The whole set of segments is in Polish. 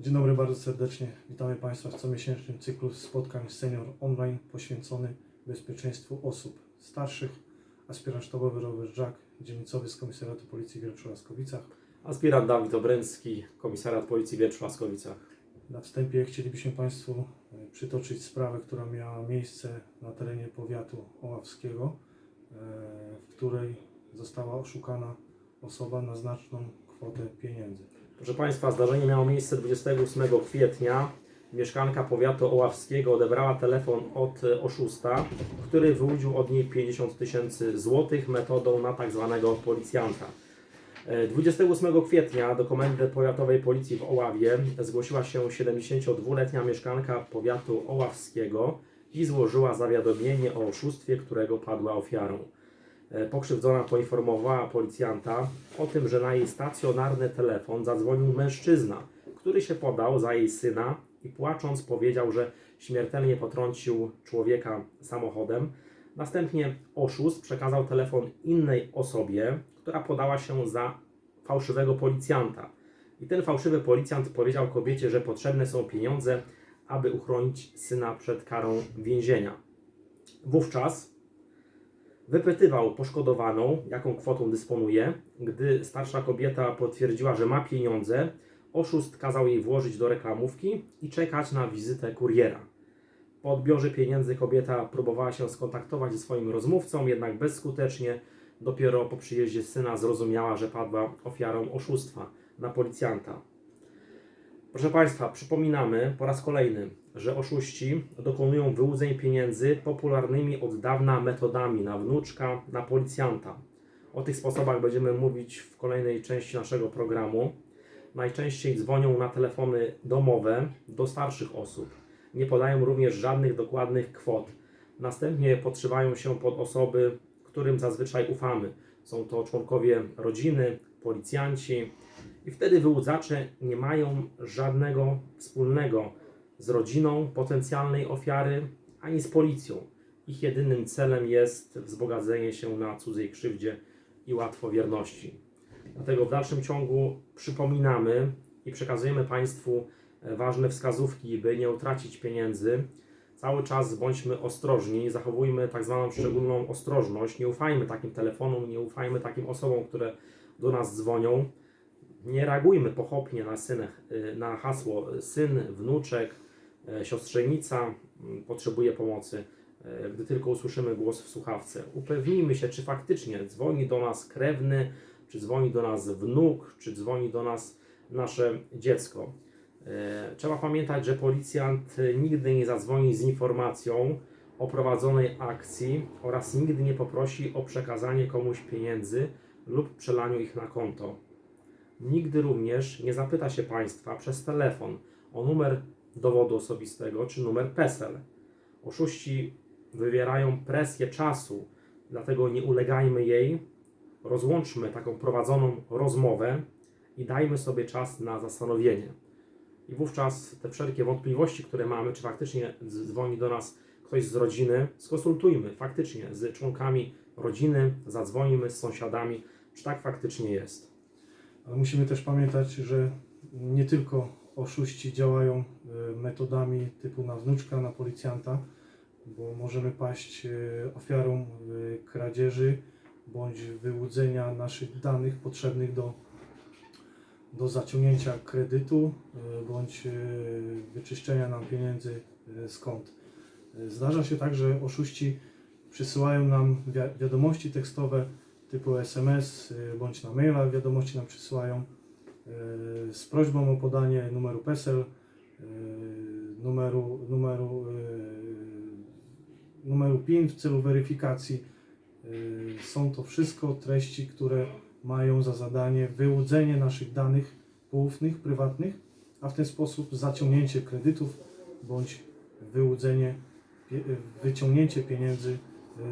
Dzień dobry bardzo serdecznie. Witamy Państwa w comiesięcznym cyklu spotkań Senior Online poświęcony bezpieczeństwu osób starszych. Aspirant sztabowy Robert Żak, dzielnicowy z Komisariatu Policji w Wierszu-Laskowicach. Aspirant Dawid Obręcki, Komisariat Policji w Wierszu-Laskowicach. Na wstępie chcielibyśmy Państwu e, przytoczyć sprawę, która miała miejsce na terenie powiatu oławskiego, e, w której została oszukana osoba na znaczną kwotę pieniędzy. Proszę Państwa, zdarzenie miało miejsce 28 kwietnia. Mieszkanka powiatu oławskiego odebrała telefon od oszusta, który wyłudził od niej 50 tysięcy złotych metodą na tak zwanego policjanta. E, 28 kwietnia do Komendy Powiatowej Policji w Oławie zgłosiła się 72-letnia mieszkanka powiatu oławskiego i złożyła zawiadomienie o oszustwie, którego padła ofiarą. E, Pokrzywdzona poinformowała policjanta o tym, że na jej stacjonarny telefon zadzwonił mężczyzna, który się podał za jej syna i płacząc powiedział, że śmiertelnie potrącił człowieka samochodem. Następnie oszust przekazał telefon innej osobie, która podała się za fałszywego policjanta. I ten fałszywy policjant powiedział kobiecie, że potrzebne są pieniądze, aby uchronić syna przed karą więzienia. Wówczas Wypytywał poszkodowaną, jaką kwotą dysponuje. Gdy starsza kobieta potwierdziła, że ma pieniądze, oszust kazał jej włożyć do reklamówki i czekać na wizytę kuriera. Po odbiorze pieniędzy kobieta próbowała się skontaktować ze swoim rozmówcą, jednak bezskutecznie. Dopiero po przyjeździe syna zrozumiała, że padła ofiarą oszustwa na policjanta. Proszę Państwa, przypominamy po raz kolejny, że oszuści dokonują wyłudzeń pieniędzy popularnymi od dawna metodami na wnuczka, na policjanta. O tych sposobach będziemy mówić w kolejnej części naszego programu. Najczęściej dzwonią na telefony domowe do starszych osób. Nie podają również żadnych dokładnych kwot. Następnie podszywają się pod osoby, którym zazwyczaj ufamy. Są to członkowie rodziny, policjanci, i wtedy wyłudzacze nie mają żadnego wspólnego z rodziną potencjalnej ofiary ani z policją. Ich jedynym celem jest wzbogacenie się na cudzej krzywdzie i łatwowierności. Dlatego w dalszym ciągu przypominamy i przekazujemy Państwu e, ważne wskazówki, by nie utracić pieniędzy. Cały czas bądźmy ostrożni, zachowujmy tak zwaną szczególną ostrożność. Nie ufajmy takim telefonom, nie ufajmy takim osobom, które do nas dzwonią nie reagujmy pochopnie na, synach, y, na hasło y, syn, wnuczek, y, siostrzenica potrzebuje pomocy, gdy tylko usłyszymy głos w słuchawce. Upewnijmy się, czy faktycznie dzwoni do nas krewny, czy dzwoni do nas wnuk, czy dzwoni do nas nasze dziecko. Trzeba pamiętać, że policjant nigdy nie zadzwoni z informacją o prowadzonej akcji oraz nigdy nie poprosi o przekazanie komuś pieniędzy lub przelaniu ich na konto. Nigdy również nie zapyta się Państwa przez telefon o numer dowodu osobistego czy numer PESEL. Oszuści wywierają presję czasu, dlatego nie ulegajmy jej. Rozłączmy taką prowadzoną rozmowę i dajmy sobie czas na zastanowienie. I wówczas te wszelkie wątpliwości, które mamy, czy faktycznie dzwoni do nas ktoś z rodziny, skonsultujmy faktycznie z członkami rodziny, zadzwonimy z sąsiadami, czy tak faktycznie jest. Ale musimy też pamiętać, że nie tylko oszuści działają e, metodami typu na wnuczka, na policjanta, bo możemy paść e, ofiarą e, kradzieży bądź wyłudzenia naszych danych potrzebnych do, do zaciągnięcia kredytu bądź wyczyszczenia nam pieniędzy. E, Zdarza się tak, że oszuści przysyłają nam wi- wiadomości tekstowe typu SMS y, bądź na maila wiadomości nam przysyłają y, z prośbą o podanie numeru PESEL, y, numeru, numeru, numeru PIN w celu weryfikacji. Są to wszystko treści, które mają za zadanie wyłudzenie naszych danych poufnych, prywatnych, a w ten sposób zaciągnięcie kredytów bądź wyłudzenie, wyciągnięcie pieniędzy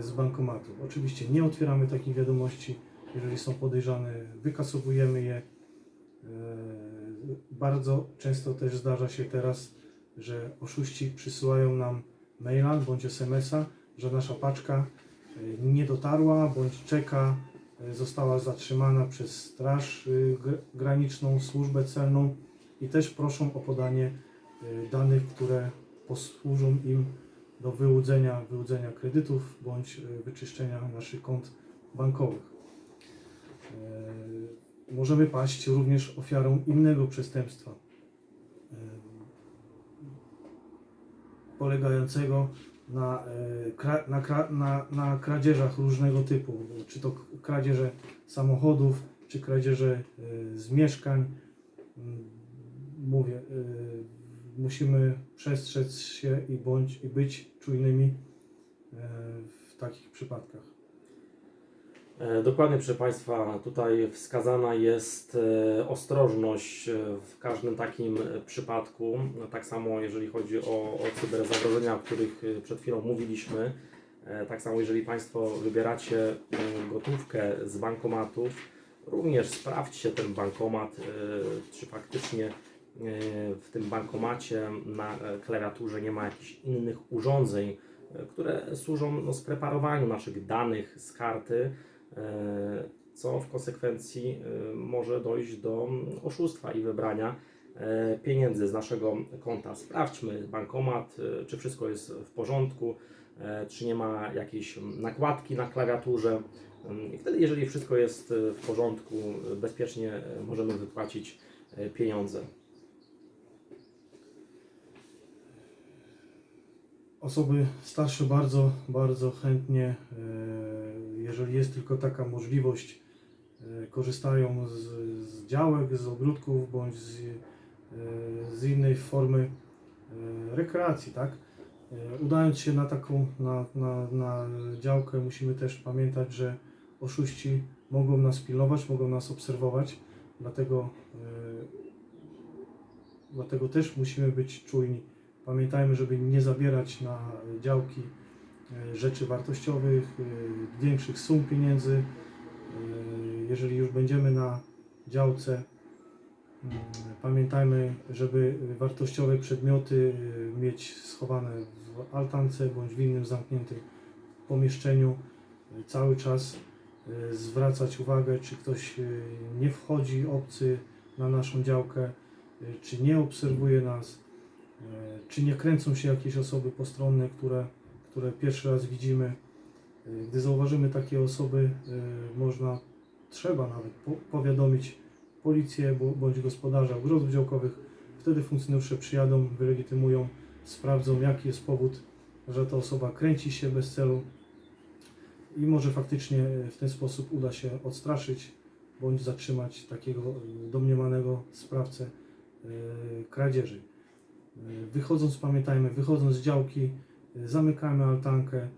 z bankomatu. Oczywiście nie otwieramy takich wiadomości, jeżeli są podejrzane, wykasowujemy je. E, Bardzo często też zdarza się teraz, że oszuści przysyłają nam maila bądź SMS-a, że nasza paczka e, nie dotarła bądź czeka, e, została zatrzymana przez Straż e, Gr- Graniczną, Służbę Celną i też proszą o podanie danych, które posłużą im do wyłudzenia, wyłudzenia kredytów bądź y, wyczyszczenia naszych kont bankowych. Y, Możemy paść również ofiarą innego przestępstwa, y, polegającego na, na, na, na kradzieżach różnego typu, czy to kradzieże samochodów, czy kradzieże z mieszkań. Mm, Mówię, musimy przestrzec się i bądź i być czujnymi y, w takich przypadkach. E, Dokładnie, proszę Państwa, tutaj wskazana jest e, ostrożność e, w każdym takim e, przypadku. No, Tak samo jeżeli chodzi o, o cyberzagrożenia, o których e, przed chwilą mówiliśmy. E, Tak samo jeżeli Państwo wybieracie e, gotówkę z bankomatów, również sprawdźcie ten bankomat, e, czy faktycznie e, w tym bankomacie na klawiaturze nie ma jakichś innych urządzeń, które służą no, spreparowaniu naszych danych z karty, e, co w konsekwencji e, może dojść do mm, oszustwa i wybrania e, pieniędzy z naszego konta. Sprawdźmy bankomat, czy wszystko jest w porządku, czy nie ma jakiejś mm, nakładki na klawiaturze. Mm, I wtedy, jeżeli wszystko jest w porządku, bezpiecznie możemy wypłacić pieniądze. Osoby starsze bardzo, bardzo chętnie, e, jeżeli jest tylko taka możliwość, e, korzystają z, z działek, z ogródków bądź z, e, z innej formy rekreacji, tak? Udając się na taką, na, na, na działkę, musimy też pamiętać, że oszuści mogą nas pilnować, mogą nas obserwować, dlatego, dlatego też musimy być czujni. Pamiętajmy, żeby nie zabierać na działki e, rzeczy wartościowych, e, większych sum pieniędzy. E, Jeżeli już będziemy na działce, mm, pamiętajmy, żeby wartościowe przedmioty e, mieć schowane w altance bądź w innym zamkniętym pomieszczeniu. E, Cały czas e, zwracać uwagę, czy ktoś e, nie wchodzi obcy na naszą działkę, e, czy nie obserwuje nas. E, Czy nie kręcą się jakieś osoby postronne, które, które pierwszy raz widzimy? E, Gdy zauważymy takie osoby, e, można, trzeba nawet po, powiadomić policję bądź gospodarza ogrodów działkowych. Wtedy funkcjonariusze przyjadą, wylegitymują, sprawdzą jaki jest powód, że ta osoba kręci się bez celu i może faktycznie w ten sposób uda się odstraszyć bądź zatrzymać takiego domniemanego sprawcę kradzieży. Wychodząc, pamiętajmy, wychodząc z działki, zamykamy altankę. e,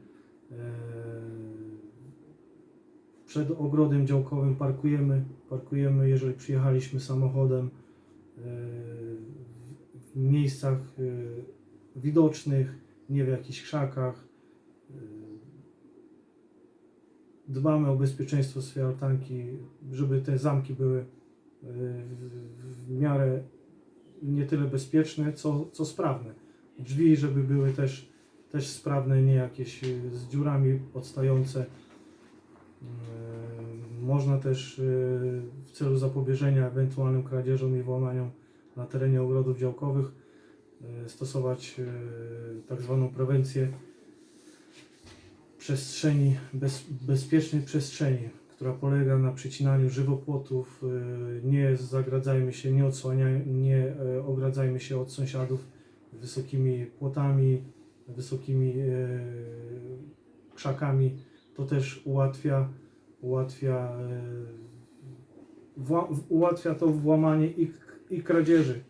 Przed ogrodem działkowym parkujemy, parkujemy, jeżeli przyjechaliśmy samochodem e, w- miejscach e, widocznych, nie w jakichś krzakach. Dbamy o bezpieczeństwo swojej altanki, żeby te zamki były w miarę nie tyle bezpieczne, co, co sprawne. Drzwi, żeby były też, też sprawne, nie jakieś y, z dziurami odstające. Yy, Można też y, w celu zapobieżenia ewentualnym kradzieżom i włamaniom na terenie ogrodów działkowych y, stosować y, tak zwaną prewencję przestrzeni, bez, bezpiecznej przestrzeni, która polega na przycinaniu żywopłotów, y, nie zagradzajmy się, nie odsłaniaj, nie e, ogradzajmy się od sąsiadów wysokimi płotami, wysokimi e, krzakami. To też ułatwia, ułatwia, e, ułatwia to włamanie i, i kradzieży.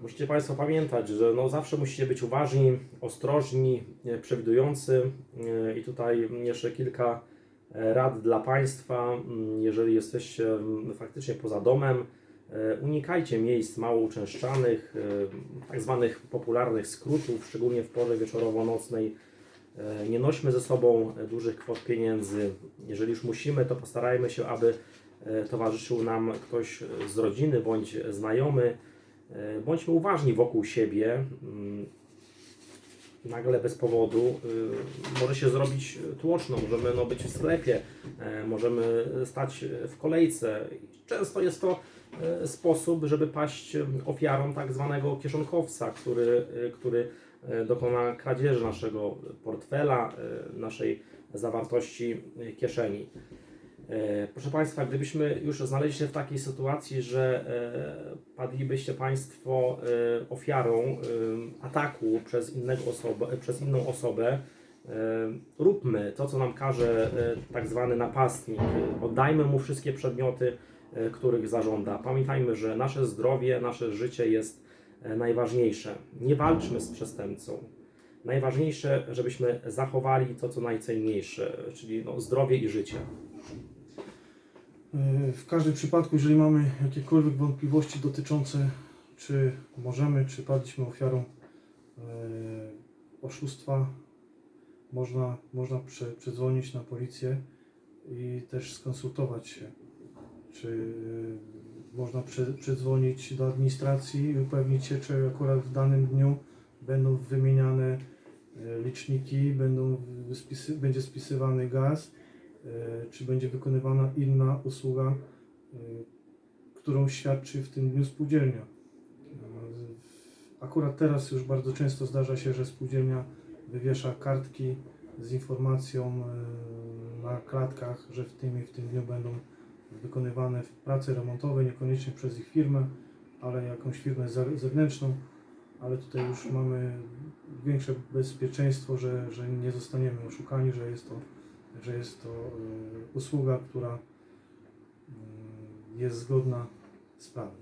Musicie Państwo pamiętać, że no zawsze musicie być uważni, ostrożni, e, przewidujący e, i tutaj jeszcze kilka e, rad dla Państwa. Mm, Jeżeli jesteście mm, faktycznie poza domem, unikajcie miejsc mało uczęszczanych, tak zwanych popularnych skrótów, szczególnie w porze wieczorowo-nocnej. Nie nośmy ze sobą dużych kwot pieniędzy. Jeżeli już musimy, to postarajmy się, aby towarzyszył nam ktoś z rodziny bądź znajomy. E, Bądźmy uważni wokół siebie. Mm, Nagle bez powodu y, może się zrobić tłoczno, możemy no, być w sklepie, e, możemy stać w kolejce. Często jest to e, sposób, żeby paść ofiarą tak zwanego kieszonkowca, który, który dokona kradzieży naszego portfela, naszej zawartości kieszeni. E, Proszę Państwa, gdybyśmy już znaleźli się w takiej sytuacji, że e, padlibyście Państwo e, ofiarą ataku przez, innego osobę, przez inną osobę, róbmy to, co nam każe tak zwany napastnik. Oddajmy mu wszystkie przedmioty, których zażąda. Pamiętajmy, że nasze zdrowie, nasze życie jest najważniejsze. Nie walczmy z przestępcą. Najważniejsze, żebyśmy zachowali to, co najcenniejsze, czyli no, zdrowie i życie. E, W każdym przypadku, jeżeli mamy jakiekolwiek wątpliwości dotyczące, czy możemy, czy padliśmy ofiarą e, oszustwa, można, można prze, przedzwonić na policję i też skonsultować się, czy e, można prze, przedzwonić do administracji i upewnić się, czy akurat w danym dniu będą wymieniane liczniki, będą spisy, będzie spisywany gaz, czy będzie wykonywana inna usługa, e, którą świadczy w tym dniu spółdzielnia. E, Akurat teraz już bardzo często zdarza się, że spółdzielnia wywiesza kartki z informacją e, na klatkach, że w tym i w tym dniu będą wykonywane prace remontowe, niekoniecznie przez ich firmę, ale jakąś firmę ze- zewnętrzną, ale tutaj już mamy większe bezpieczeństwo, że, że nie zostaniemy oszukani, że jest to, że jest to e, usługa, która mm, jest zgodna z prawem.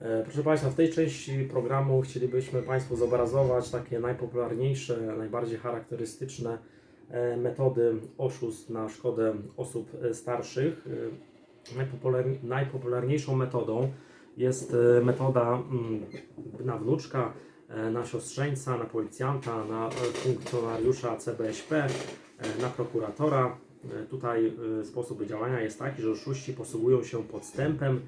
E, Proszę Państwa, w tej części programu chcielibyśmy Państwu zobrazować takie najpopularniejsze, najbardziej charakterystyczne e, metody oszustw na szkodę osób e, starszych. Najpopularni- Najpopularniejszą metodą jest metoda mm, na wnuczka, na siostrzeńca, na policjanta, na funkcjonariusza CBŚP, na prokuratora. E, Tutaj e, sposób działania jest taki, że oszuści posługują się podstępem,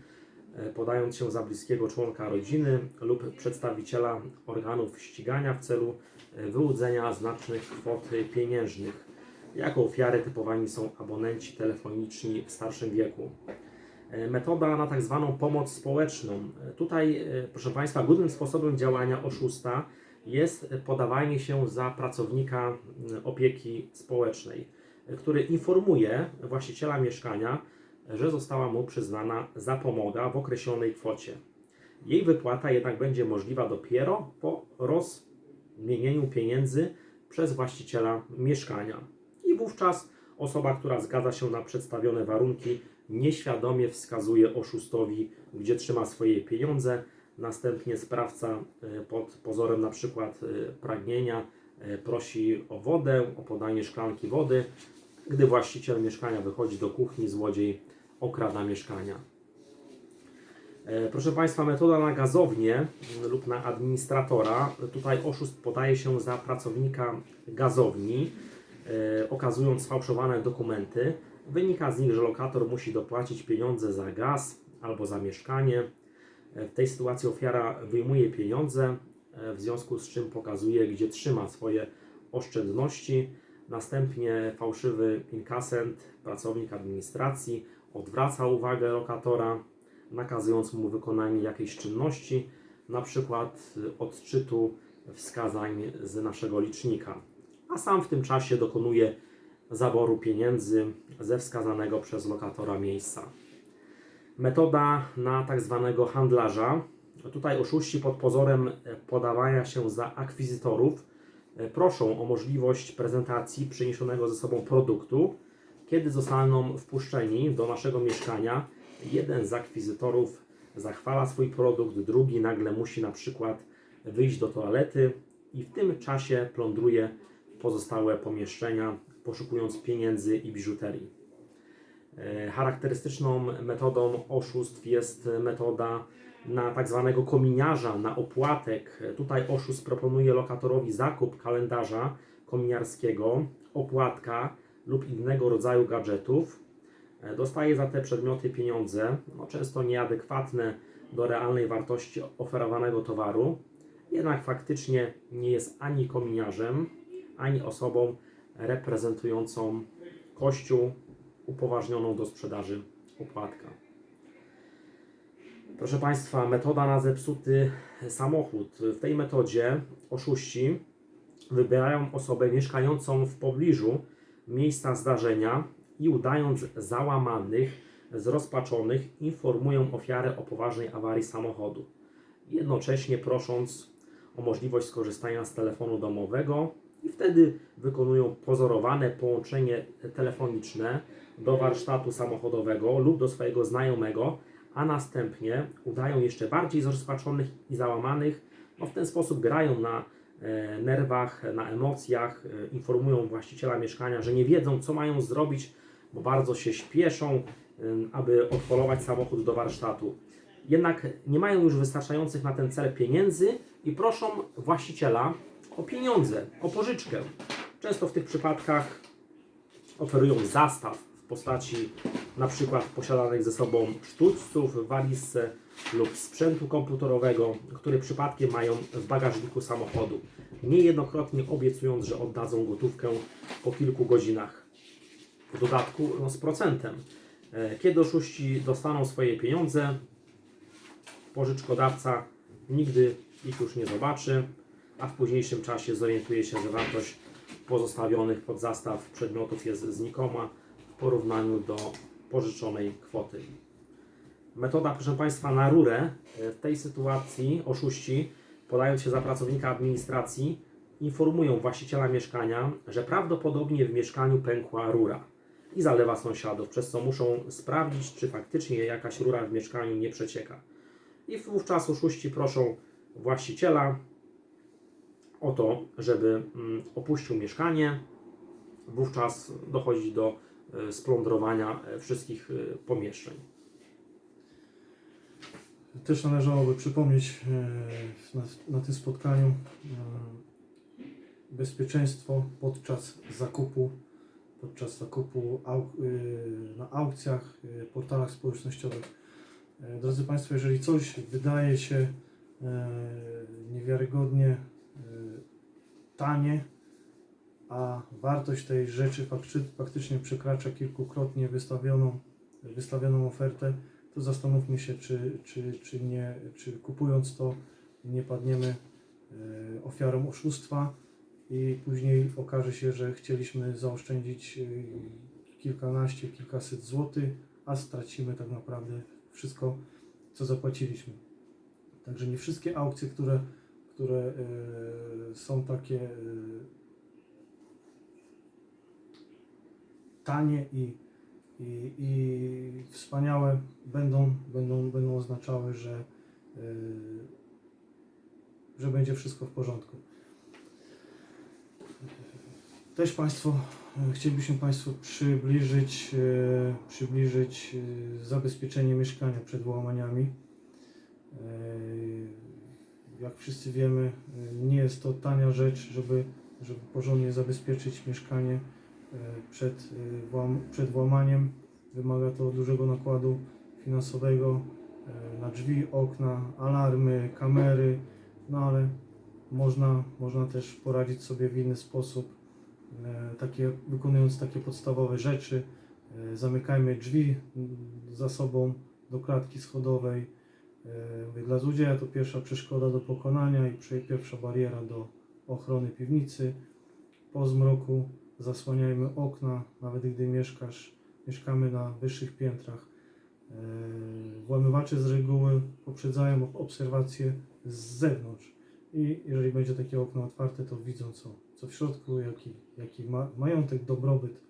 e, podając się za bliskiego członka rodziny lub przedstawiciela organów ścigania w celu e, wyłudzenia znacznych kwot pieniężnych. Jako ofiary typowani są abonenci telefoniczni w starszym wieku. E, Metoda na tak zwaną pomoc społeczną. E, Tutaj, e, proszę Państwa, głównym sposobem działania oszusta jest podawanie się za pracownika m, opieki społecznej, który informuje właściciela mieszkania, że została mu przyznana zapomoga w określonej kwocie. Jej wypłata jednak będzie możliwa dopiero po rozmienieniu pieniędzy przez właściciela mieszkania. I wówczas osoba, która zgadza się na przedstawione warunki, nieświadomie wskazuje oszustowi, gdzie trzyma swoje pieniądze. Następnie sprawca e, pod pozorem na przykład e, pragnienia e, prosi o wodę, o podanie szklanki wody. Gdy właściciel mieszkania wychodzi do kuchni, złodziej okrada mieszkania. Proszę Państwa, metoda na gazownię m, lub na administratora. Tutaj oszust podaje się za pracownika gazowni, okazując sfałszowane dokumenty. Wynika z nich, że lokator musi dopłacić pieniądze za gaz albo za mieszkanie. E, W tej sytuacji ofiara wyjmuje pieniądze, e, w związku z czym pokazuje, gdzie trzyma swoje oszczędności. Następnie fałszywy inkasent, pracownik administracji, odwraca uwagę lokatora, nakazując mu wykonanie jakiejś czynności, na przykład y, odczytu wskazań z naszego licznika, a sam w tym czasie dokonuje zaboru pieniędzy ze wskazanego przez lokatora miejsca. Metoda na tak zwanego handlarza. Tutaj oszuści pod pozorem e, podawania się za akwizytorów e, proszą o możliwość prezentacji przyniesionego ze sobą produktu. Kiedy zostaną wpuszczeni do naszego mieszkania, jeden z akwizytorów zachwala swój produkt, drugi nagle musi na przykład wyjść do toalety i w tym czasie plądruje pozostałe pomieszczenia, poszukując pieniędzy i biżuterii. E, Charakterystyczną metodą oszustw jest metoda na tak zwanego kominiarza, na opłatek. Tutaj oszust proponuje lokatorowi zakup kalendarza kominiarskiego, opłatka lub innego rodzaju gadżetów. E, Dostaje za te przedmioty pieniądze, no często nieadekwatne do realnej wartości oferowanego towaru, jednak faktycznie nie jest ani kominiarzem, ani osobą reprezentującą Kościół upoważnioną do sprzedaży opłatka. Proszę Państwa, metoda na zepsuty samochód. W tej metodzie oszuści wybierają osobę mieszkającą w pobliżu miejsca zdarzenia i udając załamanych, zrozpaczonych, informują ofiarę o poważnej awarii samochodu. Jednocześnie prosząc o możliwość skorzystania z telefonu domowego i wtedy wykonują pozorowane połączenie telefoniczne do warsztatu samochodowego lub do swojego znajomego, a następnie udają jeszcze bardziej zrozpaczonych i załamanych. No w ten sposób grają na e, nerwach, na emocjach, e, informują właściciela mieszkania, że nie wiedzą, co mają zrobić, bo bardzo się śpieszą, aby odpolować samochód do warsztatu. Jednak nie mają już wystarczających na ten cel pieniędzy i proszą właściciela o pieniądze, o pożyczkę. Często w tych przypadkach oferują zastaw w postaci na przykład posiadanych ze sobą sztućców walizce lub sprzętu komputerowego, który przypadkiem mają w bagażniku samochodu, niejednokrotnie obiecując, że oddadzą gotówkę po kilku godzinach. W dodatku no, z procentem. E, Kiedy oszuści dostaną swoje pieniądze, pożyczkodawca nigdy ich już nie zobaczy, a w późniejszym czasie zorientuje się, że wartość pozostawionych pod zastaw przedmiotów jest znikoma porównaniu do pożyczonej kwoty. Metoda, proszę Państwa, na rurę. E, W tej sytuacji oszuści, podając się za pracownika administracji, informują właściciela mieszkania, że prawdopodobnie w mieszkaniu pękła rura i zalewa sąsiadów, przez co muszą sprawdzić, czy faktycznie jakaś rura w mieszkaniu nie przecieka. I wówczas oszuści proszą właściciela o to, żeby mm, opuścił mieszkanie. Wówczas dochodzi do splądrowania e, wszystkich e, pomieszczeń. Też należałoby przypomnieć e, na, na tym spotkaniu e, bezpieczeństwo podczas zakupu, podczas zakupu au, e, na aukcjach, e, portalach społecznościowych. E, Drodzy Państwo, jeżeli coś wydaje się e, niewiarygodnie e, tanie, a wartość tej rzeczy fakty, faktycznie przekracza kilkukrotnie wystawioną, wystawioną ofertę, to zastanówmy się, czy, czy, czy, nie, czy kupując to nie padniemy e, ofiarą oszustwa i później okaże się, że chcieliśmy zaoszczędzić e, kilkanaście, kilkaset złotych, a stracimy tak naprawdę wszystko, co zapłaciliśmy. Także nie wszystkie aukcje, które, które e, są takie e, tanie i, i, i wspaniałe, będą, będą, będą oznaczały, że, e, że będzie wszystko w porządku. Też Państwo, e, chcielibyśmy Państwu przybliżyć, e, przybliżyć e, zabezpieczenie mieszkania przed włamaniami. E, Jak wszyscy wiemy, nie jest to tania rzecz, żeby, żeby porządnie zabezpieczyć mieszkanie przed, e, przed włamaniem. Wymaga to dużego nakładu finansowego e, na drzwi, okna, alarmy, kamery, no ale można, można też poradzić sobie w inny sposób, e, takie, wykonując takie podstawowe rzeczy. E, Zamykajmy drzwi mm, za sobą do klatki schodowej. E, Dla złodzieja to pierwsza przeszkoda do pokonania i pierwsza bariera do ochrony piwnicy. Po zmroku zasłaniajmy okna, nawet gdy mieszkasz, mieszkamy na wyższych piętrach. E, Włamywacze z reguły poprzedzają ob- obserwacje z zewnątrz i jeżeli będzie takie okno otwarte, to widzą co, co w środku, jaki, jaki ma, majątek, dobrobyt.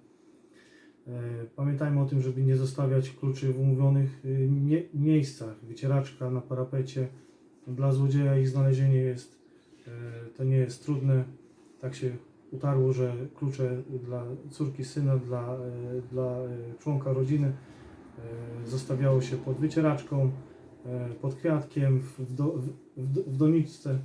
E, Pamiętajmy o tym, żeby nie zostawiać kluczy w umówionych y, mie- miejscach. Wycieraczka na parapecie. Dla złodzieja ich znalezienie jest, e, to nie jest trudne. Tak się utarło, że klucze dla córki, syna, dla, e, dla e, członka rodziny e, zostawiało się pod wycieraczką, pod kwiatkiem, w, do, w, w, do- w doniczce.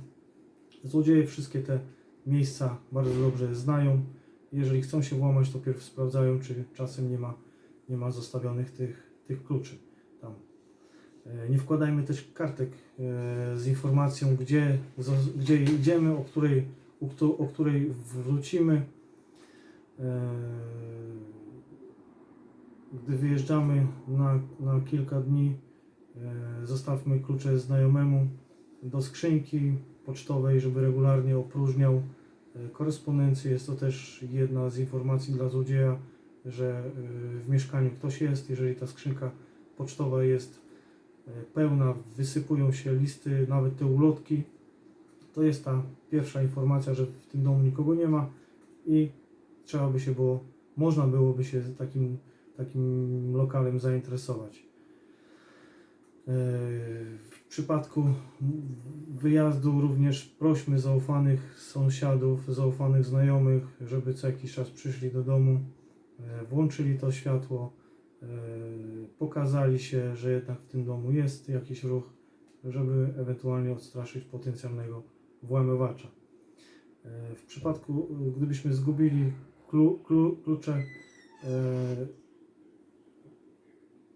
Złodzieje wszystkie te miejsca bardzo dobrze znają. Jeżeli chcą się włamać, to pierw sprawdzają, czy czasem nie ma, nie ma zostawionych tych, tych kluczy tam. Nie wkładajmy też kartek z informacją, gdzie, gdzie idziemy, o której, o, któ- o której wrócimy. E, Gdy wyjeżdżamy na, na kilka dni, E, Zostawmy klucze znajomemu do skrzynki pocztowej, żeby regularnie opróżniał e, korespondencję. Jest to też jedna z informacji dla złodzieja, że w mieszkaniu ktoś jest. Jeżeli ta skrzynka pocztowa jest pełna, wysypują się listy, nawet te ulotki, to jest ta pierwsza informacja, że w tym domu nikogo nie ma i trzeba by się było, można byłoby się takim, takim lokalem zainteresować. E, W przypadku wyjazdu również prośmy zaufanych sąsiadów, zaufanych znajomych, żeby co jakiś czas przyszli do domu, e, włączyli to światło, e, pokazali się, że jednak w tym domu jest jakiś ruch, żeby ewentualnie odstraszyć potencjalnego włamywacza. E, W przypadku, e, gdybyśmy zgubili klu, klu, klucze, e,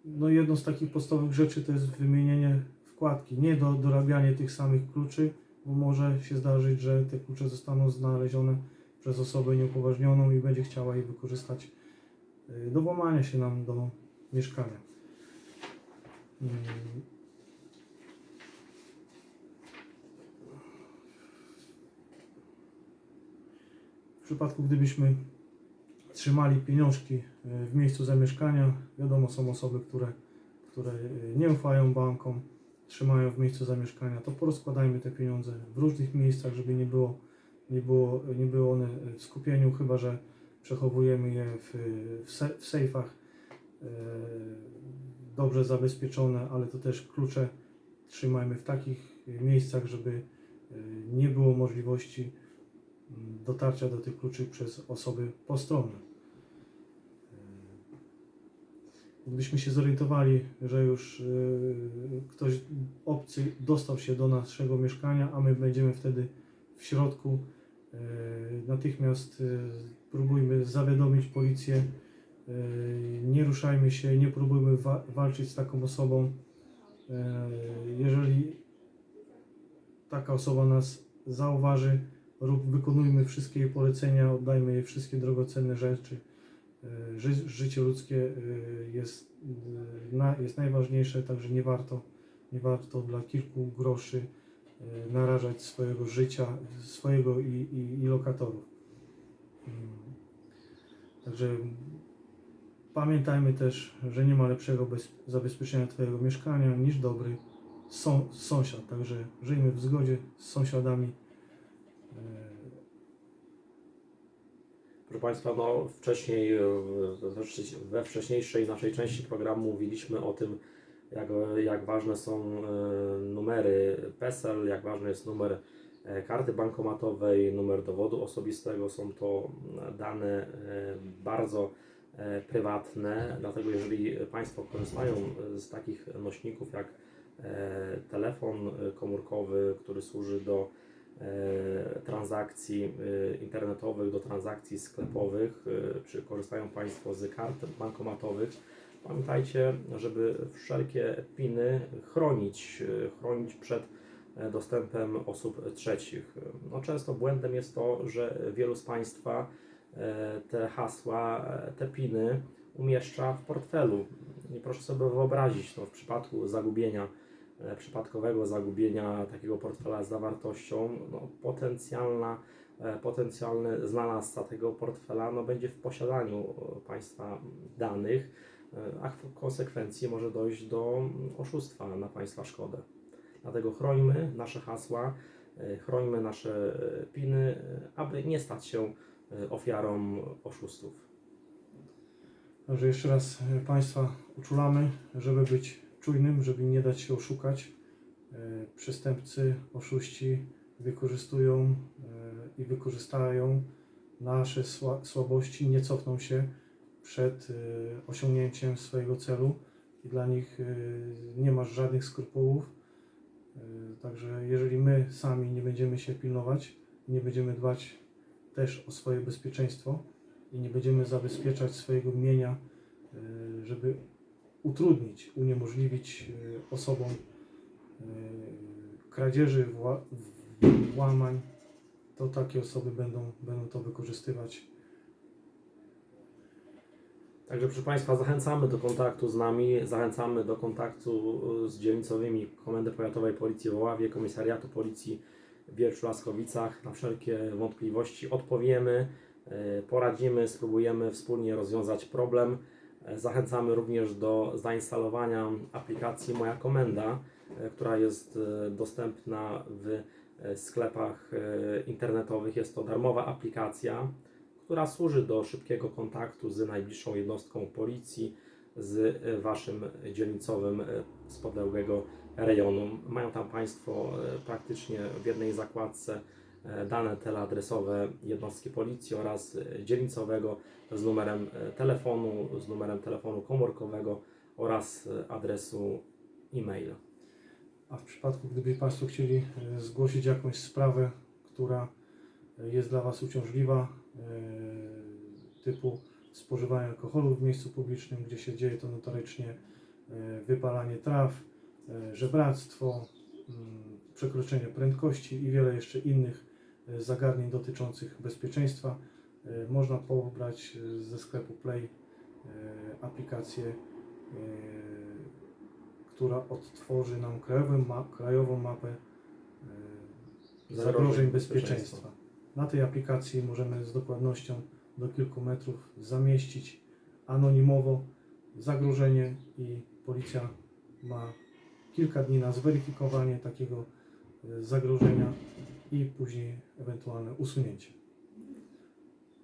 no jedną z takich podstawowych rzeczy to jest wymienienie wkładki, nie do, dorabianie tych samych kluczy, bo może się zdarzyć, że te klucze zostaną znalezione przez osobę nieupoważnioną i będzie chciała je wykorzystać do włamania się nam do mieszkania. W przypadku, gdybyśmy trzymali pieniążki e, w miejscu zamieszkania, wiadomo, są osoby, które, które e, nie ufają bankom, trzymają w miejscu zamieszkania, to porozkładajmy te pieniądze w różnych miejscach, żeby nie było, nie było, nie było one w skupieniu, chyba że przechowujemy je w, w, se, w sejfach e, dobrze zabezpieczone, ale to też klucze trzymajmy w takich miejscach, żeby nie było możliwości dotarcia do tych kluczy przez osoby postronne. Gdybyśmy się zorientowali, że już e, ktoś obcy dostał się do naszego mieszkania, a my będziemy wtedy w środku, e, natychmiast e, próbujmy zawiadomić policję, nie ruszajmy się, nie próbujmy wa- walczyć z taką osobą. Jeżeli taka osoba nas zauważy, rób, wykonujmy wszystkie jej polecenia, oddajmy jej wszystkie drogocenne rzeczy. E, Ży, życie ludzkie e, jest, e, jest najważniejsze, także nie warto, nie warto dla kilku groszy narażać swojego życia, swojego i, i, i lokatorów. Mm. Także pamiętajmy też, że nie ma lepszego bez, zabezpieczenia Twojego mieszkania niż dobry są, sąsiad. Także żyjmy w zgodzie z sąsiadami. E, Proszę Państwa, no wcześniej, e, we wcześ- we wcześniejszej naszej części programu mówiliśmy o tym, jak, jak ważne są e, numery PESEL, jak ważny jest numer karty bankomatowej, numer dowodu osobistego. Są to dane bardzo prywatne, dlatego jeżeli Państwo korzystają z takich nośników jak telefon komórkowy, który służy do transakcji e, internetowych, do transakcji sklepowych, e, czy korzystają Państwo z kart bankomatowych, pamiętajcie, żeby wszelkie piny chronić, e, chronić przed e, dostępem osób trzecich. No, często błędem jest to, że wielu z Państwa e, te hasła, e, te piny umieszcza w portfelu. I proszę sobie wyobrazić, no, w przypadku zagubienia e, przypadkowego zagubienia takiego portfela z zawartością, no, potencjalna, e, potencjalny znalazca tego portfela no, będzie w posiadaniu e, Państwa danych, e, a w konsekwencji może dojść do mm, oszustwa na Państwa szkodę. Dlatego chrońmy nasze hasła, e, chrońmy nasze e, piny, e, aby nie stać się e, ofiarą oszustów. Także jeszcze raz e, Państwa uczulamy, żeby być czujnym, żeby nie dać się oszukać. E, Przestępcy, oszuści wykorzystują e, i wykorzystają nasze sła- słabości, nie cofną się przed e, osiągnięciem swojego celu i dla nich nie ma żadnych skrupułów. Także jeżeli my sami nie będziemy się pilnować, nie będziemy dbać też o swoje bezpieczeństwo, i nie będziemy zabezpieczać swojego mienia, żeby utrudnić, uniemożliwić e, osobom e, kradzieży, wła- włamań, to takie osoby będą, będą to wykorzystywać. Także proszę Państwa, zachęcamy do kontaktu z nami, zachęcamy do kontaktu y, z dzielnicowymi Komendy Powiatowej Policji w Oławie, Komisariatu Policji w Wierszu-Laskowicach. Na wszelkie wątpliwości odpowiemy, poradzimy, spróbujemy wspólnie rozwiązać problem. Zachęcamy również do zainstalowania aplikacji Moja Komenda, e, która jest e, dostępna w e, sklepach internetowych. Jest to darmowa aplikacja, która służy do szybkiego kontaktu z najbliższą jednostką policji, z Waszym dzielnicowym z podległego rejonu. Mają tam Państwo praktycznie w jednej zakładce dane teleadresowe jednostki policji oraz e, dzielnicowego z numerem e, telefonu, z numerem telefonu komórkowego oraz e, adresu e-mail. A w przypadku, gdyby Państwo chcieli e, zgłosić jakąś sprawę, która e, jest dla Was uciążliwa, e, typu spożywanie alkoholu w miejscu publicznym, gdzie się dzieje to notorycznie, e, wypalanie traw, e, żebractwo, mm, przekroczenie prędkości i wiele jeszcze innych e, zagadnień dotyczących bezpieczeństwa, e, można pobrać e, ze sklepu Play e, aplikację e, która odtworzy nam krajową, ma, krajową mapę e, Zagrożeń bezpieczeństwa. Na tej aplikacji możemy z dokładnością do kilku metrów zamieścić anonimowo zagrożenie i policja ma kilka dni na zweryfikowanie takiego e, zagrożenia i później ewentualne usunięcie.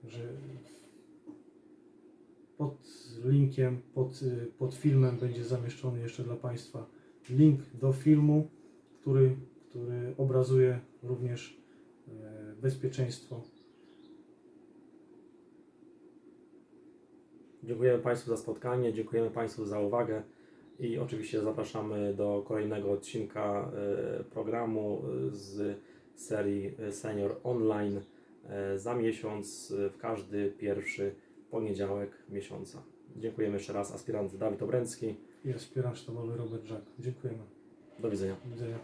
Że pod linkiem, pod, pod filmem będzie zamieszczony jeszcze dla Państwa link do filmu, który, który obrazuje również e, bezpieczeństwo. Dziękujemy Państwu za spotkanie, dziękujemy Państwu za uwagę i oczywiście zapraszamy do kolejnego odcinka e, programu e, z serii e, Senior Online za miesiąc w każdy pierwszy poniedziałek miesiąca. Dziękujemy jeszcze raz aspirant Dawid Obręcki. I aspirant sztabowy Robert Żak. Dziękujemy. Do widzenia. Do widzenia.